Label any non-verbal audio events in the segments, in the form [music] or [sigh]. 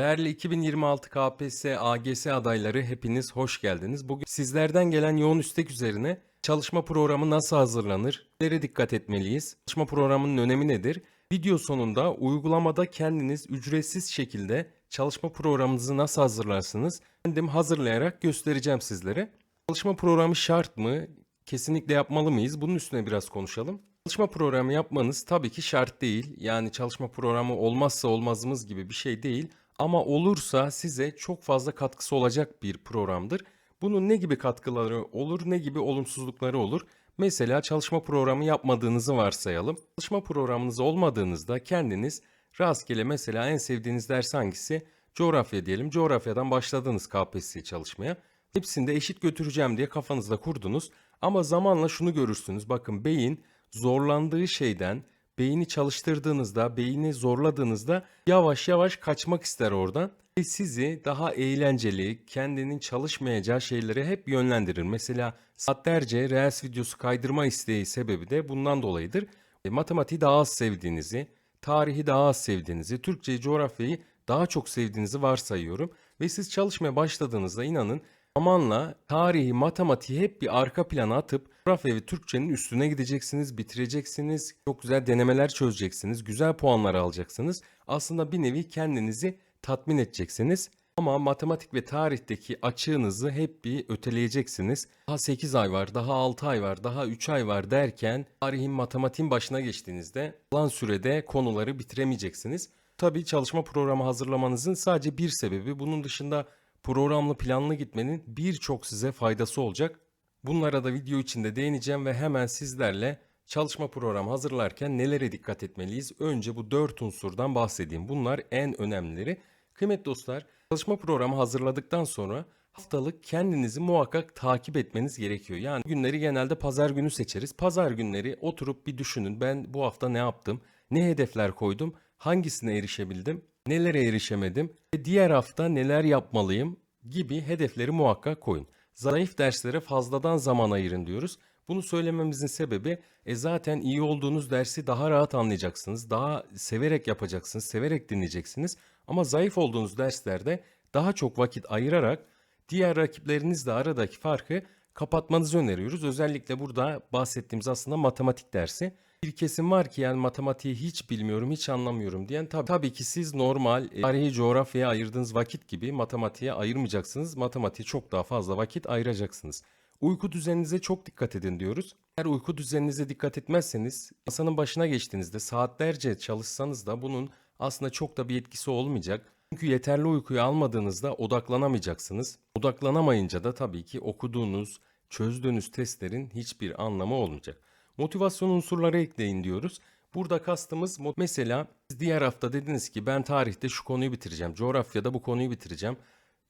Değerli 2026 KPSS AGS adayları hepiniz hoş geldiniz. Bugün sizlerden gelen yoğun istek üzerine çalışma programı nasıl hazırlanır? Nelere dikkat etmeliyiz? Çalışma programının önemi nedir? Video sonunda uygulamada kendiniz ücretsiz şekilde çalışma programınızı nasıl hazırlarsınız? Kendim hazırlayarak göstereceğim sizlere. Çalışma programı şart mı? Kesinlikle yapmalı mıyız? Bunun üstüne biraz konuşalım. Çalışma programı yapmanız tabii ki şart değil. Yani çalışma programı olmazsa olmazımız gibi bir şey değil. Ama olursa size çok fazla katkısı olacak bir programdır. Bunun ne gibi katkıları olur, ne gibi olumsuzlukları olur? Mesela çalışma programı yapmadığınızı varsayalım. Çalışma programınız olmadığınızda kendiniz rastgele mesela en sevdiğiniz ders hangisi? Coğrafya diyelim. Coğrafyadan başladınız KPSS çalışmaya. Hepsini de eşit götüreceğim diye kafanızda kurdunuz. Ama zamanla şunu görürsünüz. Bakın beyin zorlandığı şeyden beyni çalıştırdığınızda, beyni zorladığınızda yavaş yavaş kaçmak ister oradan. Ve sizi daha eğlenceli, kendinin çalışmayacağı şeylere hep yönlendirir. Mesela saatlerce Reels videosu kaydırma isteği sebebi de bundan dolayıdır. E, matematiği daha az sevdiğinizi, tarihi daha az sevdiğinizi, Türkçeyi, coğrafyayı daha çok sevdiğinizi varsayıyorum. Ve siz çalışmaya başladığınızda inanın zamanla tarihi, matematiği hep bir arka plana atıp coğrafya ve Türkçenin üstüne gideceksiniz, bitireceksiniz, çok güzel denemeler çözeceksiniz, güzel puanlar alacaksınız. Aslında bir nevi kendinizi tatmin edeceksiniz. Ama matematik ve tarihteki açığınızı hep bir öteleyeceksiniz. Daha 8 ay var, daha 6 ay var, daha 3 ay var derken tarihin matematiğin başına geçtiğinizde olan sürede konuları bitiremeyeceksiniz. Tabii çalışma programı hazırlamanızın sadece bir sebebi bunun dışında programlı planlı gitmenin birçok size faydası olacak. Bunlara da video içinde değineceğim ve hemen sizlerle çalışma programı hazırlarken nelere dikkat etmeliyiz? Önce bu dört unsurdan bahsedeyim. Bunlar en önemlileri. Kıymetli dostlar, çalışma programı hazırladıktan sonra haftalık kendinizi muhakkak takip etmeniz gerekiyor. Yani günleri genelde pazar günü seçeriz. Pazar günleri oturup bir düşünün. Ben bu hafta ne yaptım? Ne hedefler koydum? Hangisine erişebildim? Nelere erişemedim? Ve diğer hafta neler yapmalıyım? Gibi hedefleri muhakkak koyun. Zayıf derslere fazladan zaman ayırın diyoruz. Bunu söylememizin sebebi e zaten iyi olduğunuz dersi daha rahat anlayacaksınız. Daha severek yapacaksınız, severek dinleyeceksiniz. Ama zayıf olduğunuz derslerde daha çok vakit ayırarak diğer rakiplerinizle aradaki farkı kapatmanızı öneriyoruz. Özellikle burada bahsettiğimiz aslında matematik dersi. Bir kesim var ki yani matematiği hiç bilmiyorum, hiç anlamıyorum diyen tabii, tabii ki siz normal e, tarihi coğrafyaya ayırdığınız vakit gibi matematiğe ayırmayacaksınız. Matematiğe çok daha fazla vakit ayıracaksınız. Uyku düzeninize çok dikkat edin diyoruz. Eğer uyku düzeninize dikkat etmezseniz masanın başına geçtiğinizde saatlerce çalışsanız da bunun aslında çok da bir etkisi olmayacak. Çünkü yeterli uykuyu almadığınızda odaklanamayacaksınız. Odaklanamayınca da tabii ki okuduğunuz, çözdüğünüz testlerin hiçbir anlamı olmayacak. Motivasyon unsurları ekleyin diyoruz. Burada kastımız mesela diğer hafta dediniz ki ben tarihte şu konuyu bitireceğim, coğrafyada bu konuyu bitireceğim,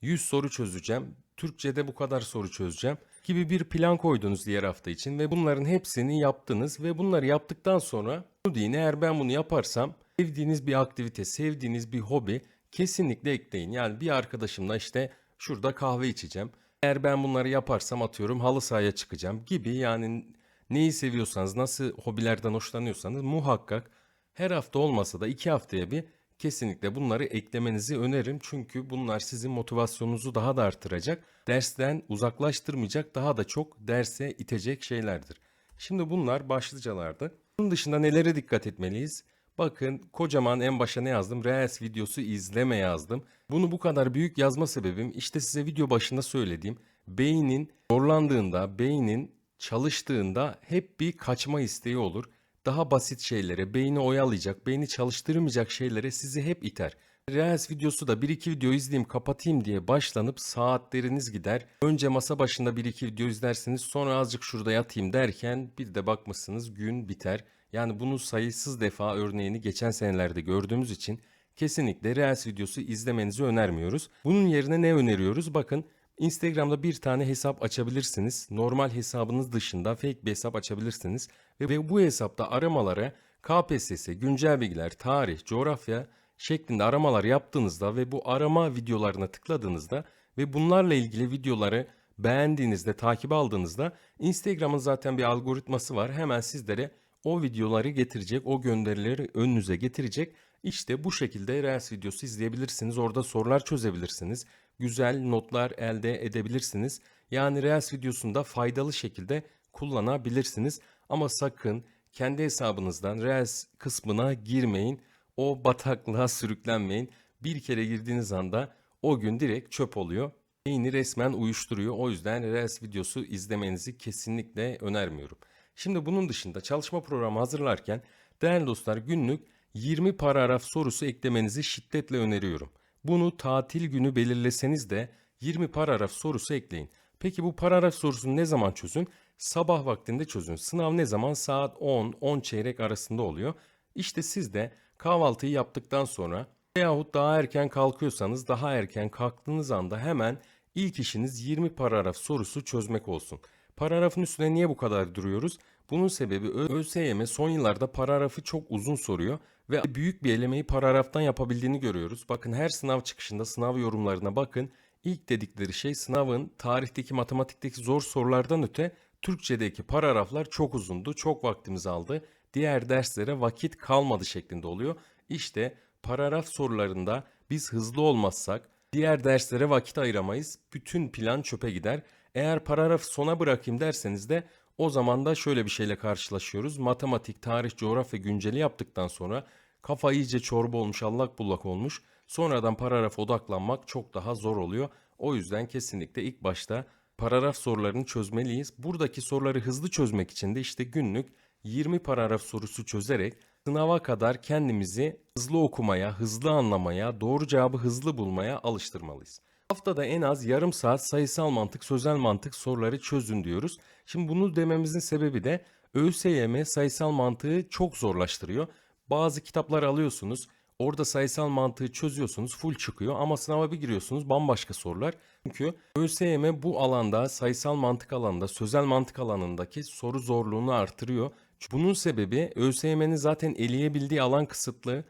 100 soru çözeceğim, Türkçe'de bu kadar soru çözeceğim gibi bir plan koydunuz diğer hafta için ve bunların hepsini yaptınız ve bunları yaptıktan sonra bunu deyin eğer ben bunu yaparsam sevdiğiniz bir aktivite, sevdiğiniz bir hobi kesinlikle ekleyin. Yani bir arkadaşımla işte şurada kahve içeceğim. Eğer ben bunları yaparsam atıyorum halı sahaya çıkacağım gibi yani neyi seviyorsanız, nasıl hobilerden hoşlanıyorsanız muhakkak her hafta olmasa da iki haftaya bir kesinlikle bunları eklemenizi öneririm. Çünkü bunlar sizin motivasyonunuzu daha da artıracak. Dersten uzaklaştırmayacak, daha da çok derse itecek şeylerdir. Şimdi bunlar başlıcalardı. Bunun dışında nelere dikkat etmeliyiz? Bakın kocaman en başa ne yazdım? Reels videosu izleme yazdım. Bunu bu kadar büyük yazma sebebim işte size video başında söylediğim beynin zorlandığında, beynin çalıştığında hep bir kaçma isteği olur. Daha basit şeylere, beyni oyalayacak, beyni çalıştırmayacak şeylere sizi hep iter. Reels videosu da 1-2 video izleyeyim kapatayım diye başlanıp saatleriniz gider. Önce masa başında 1-2 video izlersiniz sonra azıcık şurada yatayım derken bir de bakmışsınız gün biter. Yani bunu sayısız defa örneğini geçen senelerde gördüğümüz için kesinlikle Reels videosu izlemenizi önermiyoruz. Bunun yerine ne öneriyoruz? Bakın Instagram'da bir tane hesap açabilirsiniz. Normal hesabınız dışında fake bir hesap açabilirsiniz. Ve bu hesapta aramalara KPSS, güncel bilgiler, tarih, coğrafya şeklinde aramalar yaptığınızda ve bu arama videolarına tıkladığınızda ve bunlarla ilgili videoları beğendiğinizde, takip aldığınızda Instagram'ın zaten bir algoritması var. Hemen sizlere o videoları getirecek, o gönderileri önünüze getirecek. İşte bu şekilde Reels videosu izleyebilirsiniz. Orada sorular çözebilirsiniz. Güzel notlar elde edebilirsiniz. Yani Reels videosunda faydalı şekilde kullanabilirsiniz. Ama sakın kendi hesabınızdan Reels kısmına girmeyin. O bataklığa sürüklenmeyin. Bir kere girdiğiniz anda o gün direkt çöp oluyor. Beyni resmen uyuşturuyor. O yüzden Reels videosu izlemenizi kesinlikle önermiyorum. Şimdi bunun dışında çalışma programı hazırlarken değerli dostlar günlük 20 paragraf sorusu eklemenizi şiddetle öneriyorum. Bunu tatil günü belirleseniz de 20 paragraf sorusu ekleyin. Peki bu paragraf sorusunu ne zaman çözün? Sabah vaktinde çözün. Sınav ne zaman? Saat 10, 10 çeyrek arasında oluyor. İşte siz de kahvaltıyı yaptıktan sonra veyahut daha erken kalkıyorsanız daha erken kalktığınız anda hemen ilk işiniz 20 paragraf sorusu çözmek olsun. Paragrafın üstüne niye bu kadar duruyoruz? Bunun sebebi ÖSYM son yıllarda paragrafı çok uzun soruyor ve büyük bir elemeyi paragraftan yapabildiğini görüyoruz. Bakın her sınav çıkışında sınav yorumlarına bakın. İlk dedikleri şey sınavın tarihteki matematikteki zor sorulardan öte Türkçedeki paragraflar çok uzundu, çok vaktimizi aldı. Diğer derslere vakit kalmadı şeklinde oluyor. İşte paragraf sorularında biz hızlı olmazsak diğer derslere vakit ayıramayız. Bütün plan çöpe gider. Eğer paragrafı sona bırakayım derseniz de o zaman da şöyle bir şeyle karşılaşıyoruz. Matematik, tarih, coğrafya günceli yaptıktan sonra kafa iyice çorba olmuş, allak bullak olmuş. Sonradan paragrafa odaklanmak çok daha zor oluyor. O yüzden kesinlikle ilk başta paragraf sorularını çözmeliyiz. Buradaki soruları hızlı çözmek için de işte günlük 20 paragraf sorusu çözerek sınava kadar kendimizi hızlı okumaya, hızlı anlamaya, doğru cevabı hızlı bulmaya alıştırmalıyız. Haftada en az yarım saat sayısal mantık, sözel mantık soruları çözün diyoruz. Şimdi bunu dememizin sebebi de ÖSYM sayısal mantığı çok zorlaştırıyor. Bazı kitaplar alıyorsunuz, orada sayısal mantığı çözüyorsunuz, full çıkıyor ama sınava bir giriyorsunuz bambaşka sorular. Çünkü ÖSYM bu alanda, sayısal mantık alanında, sözel mantık alanındaki soru zorluğunu artırıyor. Bunun sebebi ÖSYM'nin zaten eleyebildiği alan kısıtlı.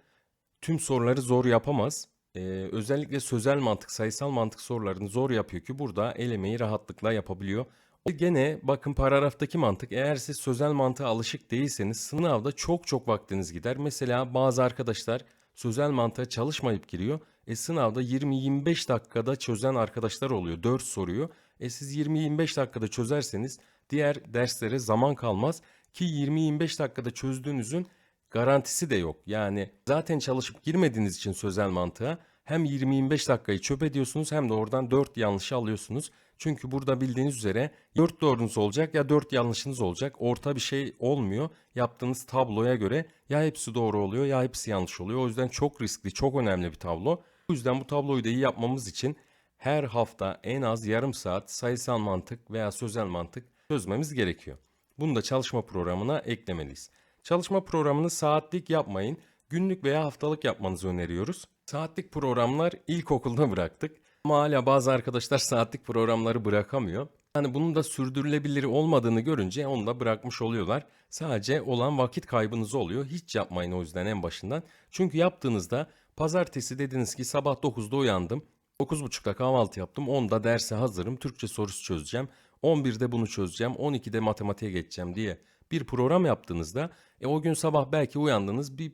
Tüm soruları zor yapamaz. Ee, özellikle sözel mantık, sayısal mantık sorularını zor yapıyor ki burada elemeyi rahatlıkla yapabiliyor. O Gene bakın paragraftaki mantık eğer siz sözel mantığa alışık değilseniz sınavda çok çok vaktiniz gider. Mesela bazı arkadaşlar sözel mantığa çalışmayıp giriyor. E sınavda 20-25 dakikada çözen arkadaşlar oluyor. 4 soruyu. E siz 20-25 dakikada çözerseniz diğer derslere zaman kalmaz ki 20-25 dakikada çözdüğünüzün garantisi de yok. Yani zaten çalışıp girmediğiniz için sözel mantığa hem 20-25 dakikayı çöp ediyorsunuz hem de oradan 4 yanlışı alıyorsunuz. Çünkü burada bildiğiniz üzere 4 doğrunuz olacak ya 4 yanlışınız olacak. Orta bir şey olmuyor. Yaptığınız tabloya göre ya hepsi doğru oluyor ya hepsi yanlış oluyor. O yüzden çok riskli, çok önemli bir tablo. O yüzden bu tabloyu da iyi yapmamız için her hafta en az yarım saat sayısal mantık veya sözel mantık çözmemiz gerekiyor. Bunu da çalışma programına eklemeliyiz. Çalışma programını saatlik yapmayın, günlük veya haftalık yapmanızı öneriyoruz. Saatlik programlar ilkokulda bıraktık. Ama hala bazı arkadaşlar [laughs] saatlik programları bırakamıyor. Yani bunun da sürdürülebilir olmadığını görünce onu da bırakmış oluyorlar. Sadece olan vakit kaybınız oluyor. Hiç yapmayın o yüzden en başından. Çünkü yaptığınızda pazartesi dediniz ki sabah 9'da uyandım. 9.30'da kahvaltı yaptım. 10'da derse hazırım. Türkçe sorusu çözeceğim. 11'de bunu çözeceğim. 12'de matematiğe geçeceğim diye bir program yaptığınızda e, o gün sabah belki uyandınız bir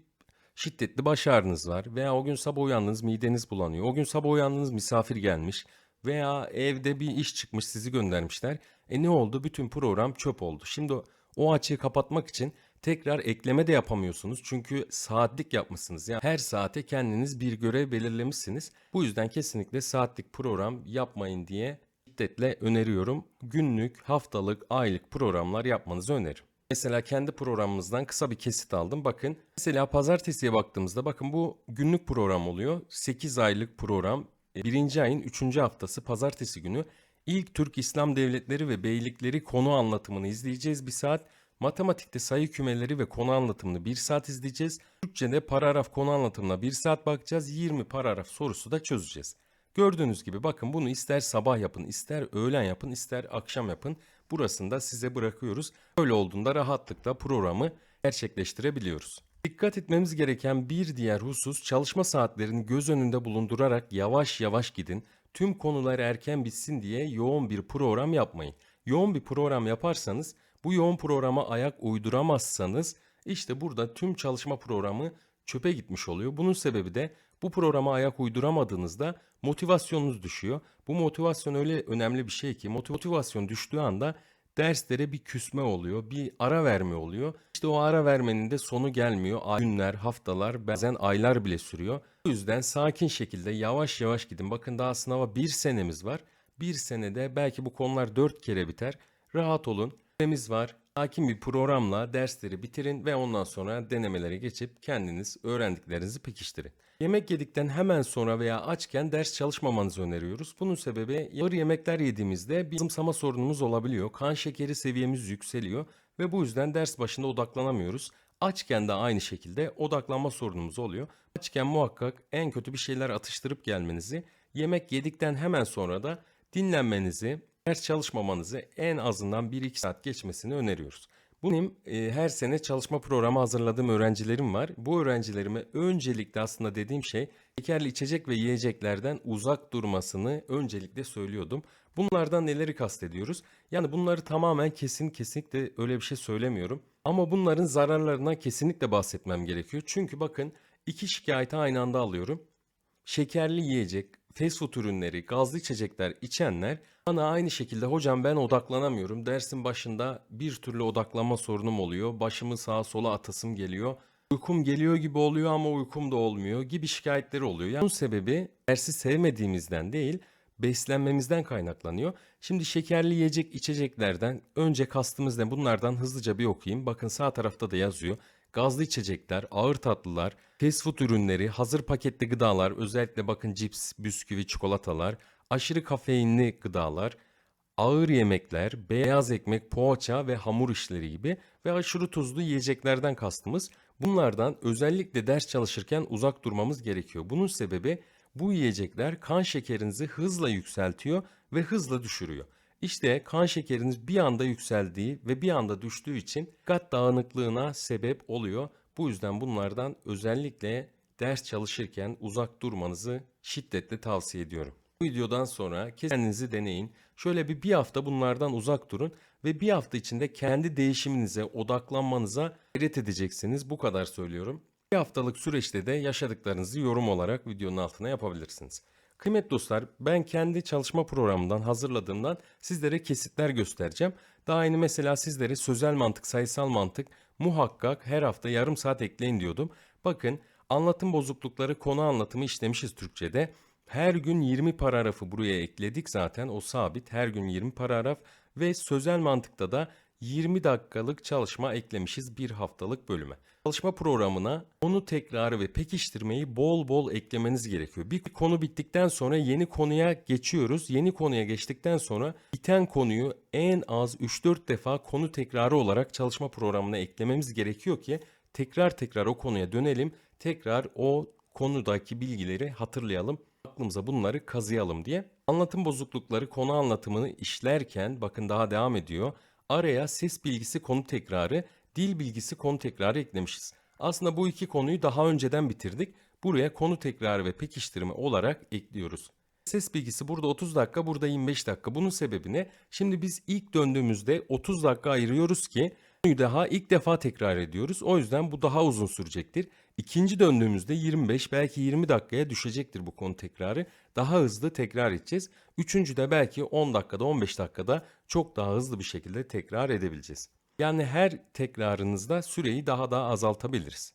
şiddetli baş ağrınız var veya o gün sabah uyandınız mideniz bulanıyor. O gün sabah uyandınız misafir gelmiş veya evde bir iş çıkmış sizi göndermişler. E ne oldu? Bütün program çöp oldu. Şimdi o, o açığı kapatmak için tekrar ekleme de yapamıyorsunuz. Çünkü saatlik yapmışsınız. Yani her saate kendiniz bir görev belirlemişsiniz. Bu yüzden kesinlikle saatlik program yapmayın diye şiddetle öneriyorum. Günlük, haftalık, aylık programlar yapmanızı öneririm. Mesela kendi programımızdan kısa bir kesit aldım. Bakın mesela pazartesiye baktığımızda bakın bu günlük program oluyor. 8 aylık program. E, Birinci ayın 3. haftası pazartesi günü ilk Türk İslam devletleri ve beylikleri konu anlatımını izleyeceğiz bir saat. Matematikte sayı kümeleri ve konu anlatımını bir saat izleyeceğiz. Türkçe'de paragraf konu anlatımına bir saat bakacağız. 20 paragraf sorusu da çözeceğiz. Gördüğünüz gibi bakın bunu ister sabah yapın, ister öğlen yapın, ister akşam yapın. Burasını da size bırakıyoruz. Böyle olduğunda rahatlıkla programı gerçekleştirebiliyoruz. Dikkat etmemiz gereken bir diğer husus çalışma saatlerini göz önünde bulundurarak yavaş yavaş gidin. Tüm konular erken bitsin diye yoğun bir program yapmayın. Yoğun bir program yaparsanız bu yoğun programa ayak uyduramazsanız işte burada tüm çalışma programı çöpe gitmiş oluyor. Bunun sebebi de bu programa ayak uyduramadığınızda motivasyonunuz düşüyor. Bu motivasyon öyle önemli bir şey ki motivasyon düştüğü anda derslere bir küsme oluyor, bir ara verme oluyor. İşte o ara vermenin de sonu gelmiyor. Günler, haftalar, bazen aylar bile sürüyor. O yüzden sakin şekilde yavaş yavaş gidin. Bakın daha sınava bir senemiz var. Bir senede belki bu konular dört kere biter. Rahat olun. Süremiz var. Sakin bir programla dersleri bitirin ve ondan sonra denemelere geçip kendiniz öğrendiklerinizi pekiştirin. Yemek yedikten hemen sonra veya açken ders çalışmamanızı öneriyoruz. Bunun sebebi ağır yemekler yediğimizde bir zımsama sorunumuz olabiliyor. Kan şekeri seviyemiz yükseliyor ve bu yüzden ders başında odaklanamıyoruz. Açken de aynı şekilde odaklanma sorunumuz oluyor. Açken muhakkak en kötü bir şeyler atıştırıp gelmenizi, yemek yedikten hemen sonra da dinlenmenizi, ders çalışmamanızı en azından 1-2 saat geçmesini öneriyoruz. Benim e, her sene çalışma programı hazırladığım öğrencilerim var. Bu öğrencilerime öncelikle aslında dediğim şey şekerli içecek ve yiyeceklerden uzak durmasını öncelikle söylüyordum. Bunlardan neleri kastediyoruz? Yani bunları tamamen kesin kesinlikle öyle bir şey söylemiyorum. Ama bunların zararlarından kesinlikle bahsetmem gerekiyor. Çünkü bakın iki şikayeti aynı anda alıyorum şekerli yiyecek, fast food ürünleri, gazlı içecekler içenler bana aynı şekilde hocam ben odaklanamıyorum. Dersin başında bir türlü odaklanma sorunum oluyor. Başımı sağa sola atasım geliyor. Uykum geliyor gibi oluyor ama uykum da olmuyor gibi şikayetleri oluyor. Yani bunun sebebi dersi sevmediğimizden değil, beslenmemizden kaynaklanıyor. Şimdi şekerli yiyecek içeceklerden önce kastımız ne? Bunlardan hızlıca bir okuyayım. Bakın sağ tarafta da yazıyor. Gazlı içecekler, ağır tatlılar, fast food ürünleri, hazır paketli gıdalar, özellikle bakın cips, bisküvi, çikolatalar, aşırı kafeinli gıdalar, ağır yemekler, beyaz ekmek, poğaça ve hamur işleri gibi ve aşırı tuzlu yiyeceklerden kastımız. Bunlardan özellikle ders çalışırken uzak durmamız gerekiyor. Bunun sebebi bu yiyecekler kan şekerinizi hızla yükseltiyor ve hızla düşürüyor. İşte kan şekeriniz bir anda yükseldiği ve bir anda düştüğü için dikkat dağınıklığına sebep oluyor. Bu yüzden bunlardan özellikle ders çalışırken uzak durmanızı şiddetle tavsiye ediyorum. Bu videodan sonra kendinizi deneyin. Şöyle bir bir hafta bunlardan uzak durun ve bir hafta içinde kendi değişiminize, odaklanmanıza gayret edeceksiniz. Bu kadar söylüyorum. Bir haftalık süreçte de yaşadıklarınızı yorum olarak videonun altına yapabilirsiniz. Kıymetli dostlar ben kendi çalışma programından hazırladığımdan sizlere kesitler göstereceğim. Daha yeni mesela sizlere sözel mantık, sayısal mantık muhakkak her hafta yarım saat ekleyin diyordum. Bakın anlatım bozuklukları konu anlatımı işlemişiz Türkçe'de. Her gün 20 paragrafı buraya ekledik zaten o sabit her gün 20 paragraf ve sözel mantıkta da 20 dakikalık çalışma eklemişiz bir haftalık bölüme. Çalışma programına konu tekrarı ve pekiştirmeyi bol bol eklemeniz gerekiyor. Bir konu bittikten sonra yeni konuya geçiyoruz. Yeni konuya geçtikten sonra biten konuyu en az 3-4 defa konu tekrarı olarak çalışma programına eklememiz gerekiyor ki tekrar tekrar o konuya dönelim. Tekrar o konudaki bilgileri hatırlayalım aklımıza bunları kazıyalım diye. Anlatım bozuklukları konu anlatımını işlerken bakın daha devam ediyor. Araya ses bilgisi konu tekrarı, dil bilgisi konu tekrarı eklemişiz. Aslında bu iki konuyu daha önceden bitirdik. Buraya konu tekrarı ve pekiştirme olarak ekliyoruz. Ses bilgisi burada 30 dakika, burada 25 dakika. Bunun sebebi ne? Şimdi biz ilk döndüğümüzde 30 dakika ayırıyoruz ki konuyu daha ilk defa tekrar ediyoruz. O yüzden bu daha uzun sürecektir. İkinci döndüğümüzde 25 belki 20 dakikaya düşecektir bu konu tekrarı. Daha hızlı tekrar edeceğiz. Üçüncü de belki 10 dakikada 15 dakikada çok daha hızlı bir şekilde tekrar edebileceğiz. Yani her tekrarınızda süreyi daha da azaltabiliriz.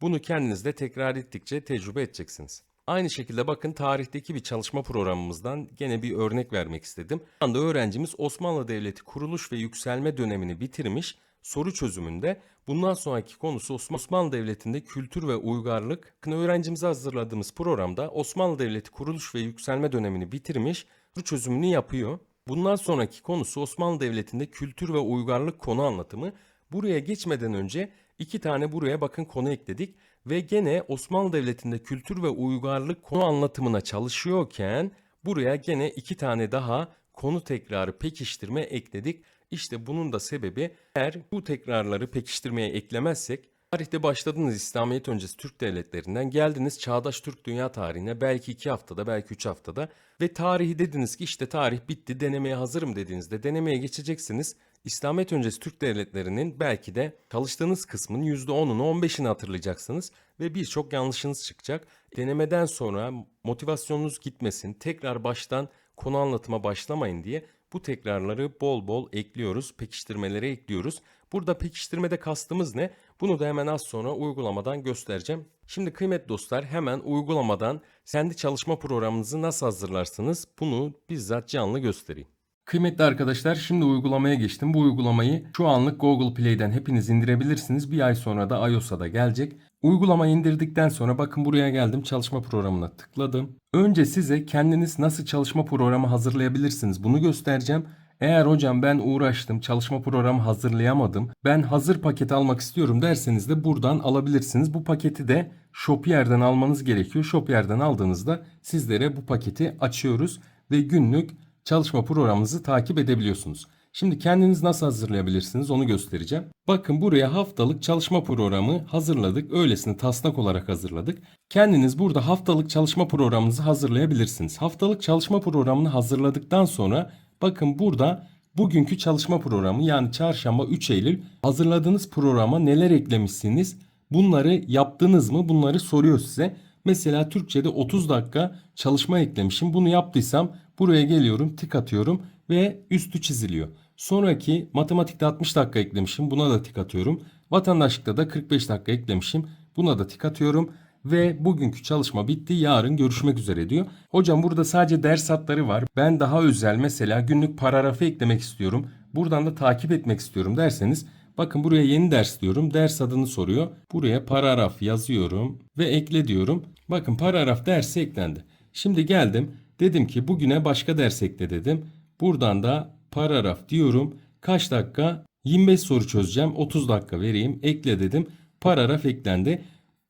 Bunu kendiniz de tekrar ettikçe tecrübe edeceksiniz. Aynı şekilde bakın tarihteki bir çalışma programımızdan gene bir örnek vermek istedim. Şu anda öğrencimiz Osmanlı Devleti kuruluş ve yükselme dönemini bitirmiş. Soru çözümünde bundan sonraki konusu Osmanlı Devleti'nde kültür ve uygarlık. Öğrencimize hazırladığımız programda Osmanlı Devleti kuruluş ve yükselme dönemini bitirmiş. Soru çözümünü yapıyor. Bundan sonraki konusu Osmanlı Devleti'nde kültür ve uygarlık konu anlatımı. Buraya geçmeden önce iki tane buraya bakın konu ekledik ve gene Osmanlı Devleti'nde kültür ve uygarlık konu anlatımına çalışıyorken buraya gene iki tane daha konu tekrarı pekiştirme ekledik. İşte bunun da sebebi eğer bu tekrarları pekiştirmeye eklemezsek Tarihte başladınız İslamiyet öncesi Türk devletlerinden geldiniz çağdaş Türk dünya tarihine belki iki haftada belki üç haftada ve tarihi dediniz ki işte tarih bitti denemeye hazırım dediğinizde denemeye geçeceksiniz. İslamiyet öncesi Türk devletlerinin belki de çalıştığınız kısmın %10'unu 15'ini hatırlayacaksınız ve birçok yanlışınız çıkacak. Denemeden sonra motivasyonunuz gitmesin, tekrar baştan konu anlatıma başlamayın diye bu tekrarları bol bol ekliyoruz, pekiştirmelere ekliyoruz. Burada pekiştirmede kastımız ne? Bunu da hemen az sonra uygulamadan göstereceğim. Şimdi kıymetli dostlar hemen uygulamadan kendi çalışma programınızı nasıl hazırlarsınız bunu bizzat canlı göstereyim. Kıymetli arkadaşlar şimdi uygulamaya geçtim. Bu uygulamayı şu anlık Google Play'den hepiniz indirebilirsiniz. Bir ay sonra da iOS'a da gelecek. Uygulamayı indirdikten sonra bakın buraya geldim çalışma programına tıkladım. Önce size kendiniz nasıl çalışma programı hazırlayabilirsiniz bunu göstereceğim. Eğer hocam ben uğraştım çalışma programı hazırlayamadım ben hazır paket almak istiyorum derseniz de buradan alabilirsiniz. Bu paketi de Shopier'den almanız gerekiyor. Shopier'den aldığınızda sizlere bu paketi açıyoruz ve günlük çalışma programınızı takip edebiliyorsunuz. Şimdi kendiniz nasıl hazırlayabilirsiniz onu göstereceğim. Bakın buraya haftalık çalışma programı hazırladık. Öylesine taslak olarak hazırladık. Kendiniz burada haftalık çalışma programınızı hazırlayabilirsiniz. Haftalık çalışma programını hazırladıktan sonra bakın burada bugünkü çalışma programı yani çarşamba 3 Eylül hazırladığınız programa neler eklemişsiniz? Bunları yaptınız mı? Bunları soruyor size. Mesela Türkçe'de 30 dakika çalışma eklemişim. Bunu yaptıysam buraya geliyorum, tik atıyorum ve üstü çiziliyor. Sonraki matematikte 60 dakika eklemişim. Buna da tik atıyorum. Vatandaşlıkta da 45 dakika eklemişim. Buna da tik atıyorum. Ve bugünkü çalışma bitti. Yarın görüşmek üzere diyor. Hocam burada sadece ders hatları var. Ben daha özel mesela günlük paragrafı eklemek istiyorum. Buradan da takip etmek istiyorum derseniz Bakın buraya yeni ders diyorum. Ders adını soruyor. Buraya paragraf yazıyorum ve ekle diyorum. Bakın paragraf dersi eklendi. Şimdi geldim. Dedim ki bugüne başka ders ekle dedim. Buradan da paragraf diyorum. Kaç dakika? 25 soru çözeceğim. 30 dakika vereyim. Ekle dedim. Paragraf eklendi.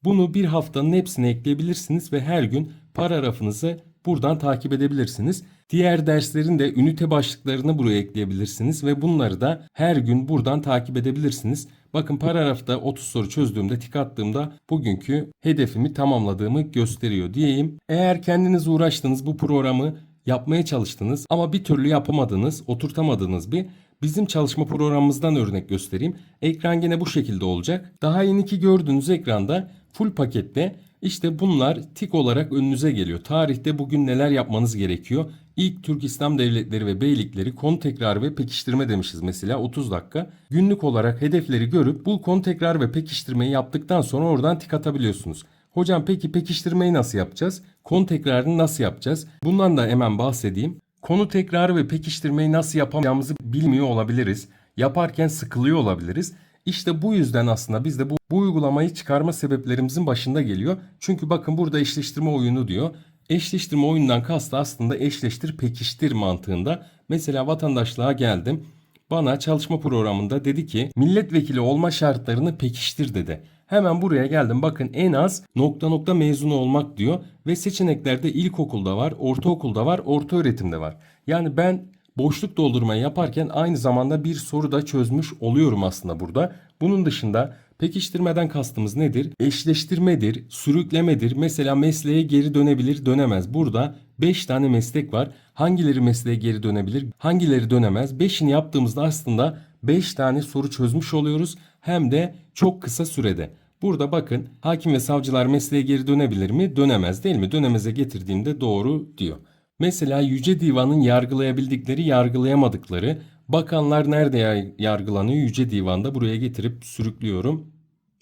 Bunu bir haftanın hepsine ekleyebilirsiniz ve her gün paragrafınızı buradan takip edebilirsiniz. Diğer derslerin de ünite başlıklarını buraya ekleyebilirsiniz ve bunları da her gün buradan takip edebilirsiniz. Bakın paragrafta 30 soru çözdüğümde tik attığımda bugünkü hedefimi tamamladığımı gösteriyor diyeyim. Eğer kendiniz uğraştınız bu programı yapmaya çalıştınız ama bir türlü yapamadınız, oturtamadınız bir Bizim çalışma programımızdan örnek göstereyim. Ekran gene bu şekilde olacak. Daha yeniki gördüğünüz ekranda full pakette işte bunlar tik olarak önünüze geliyor. Tarihte bugün neler yapmanız gerekiyor? İlk Türk İslam devletleri ve beylikleri konu tekrar ve pekiştirme demişiz mesela 30 dakika. Günlük olarak hedefleri görüp bu konu tekrar ve pekiştirmeyi yaptıktan sonra oradan tik atabiliyorsunuz. Hocam peki pekiştirmeyi nasıl yapacağız? Konu tekrarını nasıl yapacağız? Bundan da hemen bahsedeyim. Konu tekrarı ve pekiştirmeyi nasıl yapacağımızı bilmiyor olabiliriz. Yaparken sıkılıyor olabiliriz. İşte bu yüzden aslında biz de bu, bu uygulamayı çıkarma sebeplerimizin başında geliyor. Çünkü bakın burada eşleştirme oyunu diyor. Eşleştirme oyundan kastı aslında eşleştir pekiştir mantığında. Mesela vatandaşlığa geldim. Bana çalışma programında dedi ki milletvekili olma şartlarını pekiştir dedi. Hemen buraya geldim. Bakın en az nokta nokta mezunu olmak diyor. Ve seçeneklerde ilkokulda var, ortaokulda var, orta öğretimde var. Yani ben boşluk doldurmayı yaparken aynı zamanda bir soru da çözmüş oluyorum aslında burada. Bunun dışında pekiştirmeden kastımız nedir? Eşleştirmedir, sürüklemedir. Mesela mesleğe geri dönebilir, dönemez. Burada 5 tane meslek var. Hangileri mesleğe geri dönebilir, hangileri dönemez? 5'ini yaptığımızda aslında 5 tane soru çözmüş oluyoruz. Hem de çok kısa sürede. Burada bakın hakim ve savcılar mesleğe geri dönebilir mi? Dönemez değil mi? Dönemeze getirdiğimde doğru diyor. Mesela Yüce Divan'ın yargılayabildikleri, yargılayamadıkları, bakanlar nerede yargılanıyor? Yüce Divan'da buraya getirip sürüklüyorum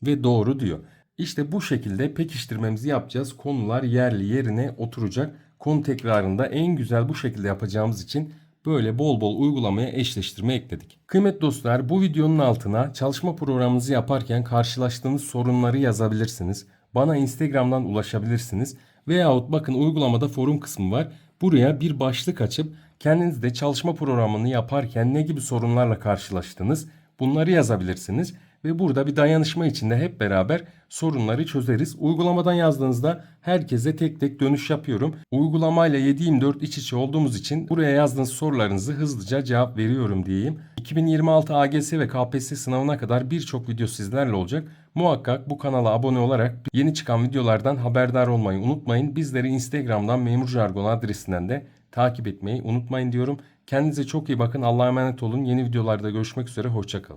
ve doğru diyor. İşte bu şekilde pekiştirmemizi yapacağız. Konular yerli yerine oturacak. Konu tekrarında en güzel bu şekilde yapacağımız için böyle bol bol uygulamaya eşleştirme ekledik. Kıymet dostlar bu videonun altına çalışma programınızı yaparken karşılaştığınız sorunları yazabilirsiniz. Bana Instagram'dan ulaşabilirsiniz. Veyahut bakın uygulamada forum kısmı var. Buraya bir başlık açıp kendiniz de çalışma programını yaparken ne gibi sorunlarla karşılaştınız bunları yazabilirsiniz. Ve burada bir dayanışma içinde hep beraber sorunları çözeriz. Uygulamadan yazdığınızda herkese tek tek dönüş yapıyorum. Uygulamayla 7-24 iç içe olduğumuz için buraya yazdığınız sorularınızı hızlıca cevap veriyorum diyeyim. 2026 AGS ve KPSS sınavına kadar birçok video sizlerle olacak. Muhakkak bu kanala abone olarak yeni çıkan videolardan haberdar olmayı unutmayın. Bizleri Instagram'dan Memur Jargon adresinden de takip etmeyi unutmayın diyorum. Kendinize çok iyi bakın. Allah'a emanet olun. Yeni videolarda görüşmek üzere. Hoşçakalın.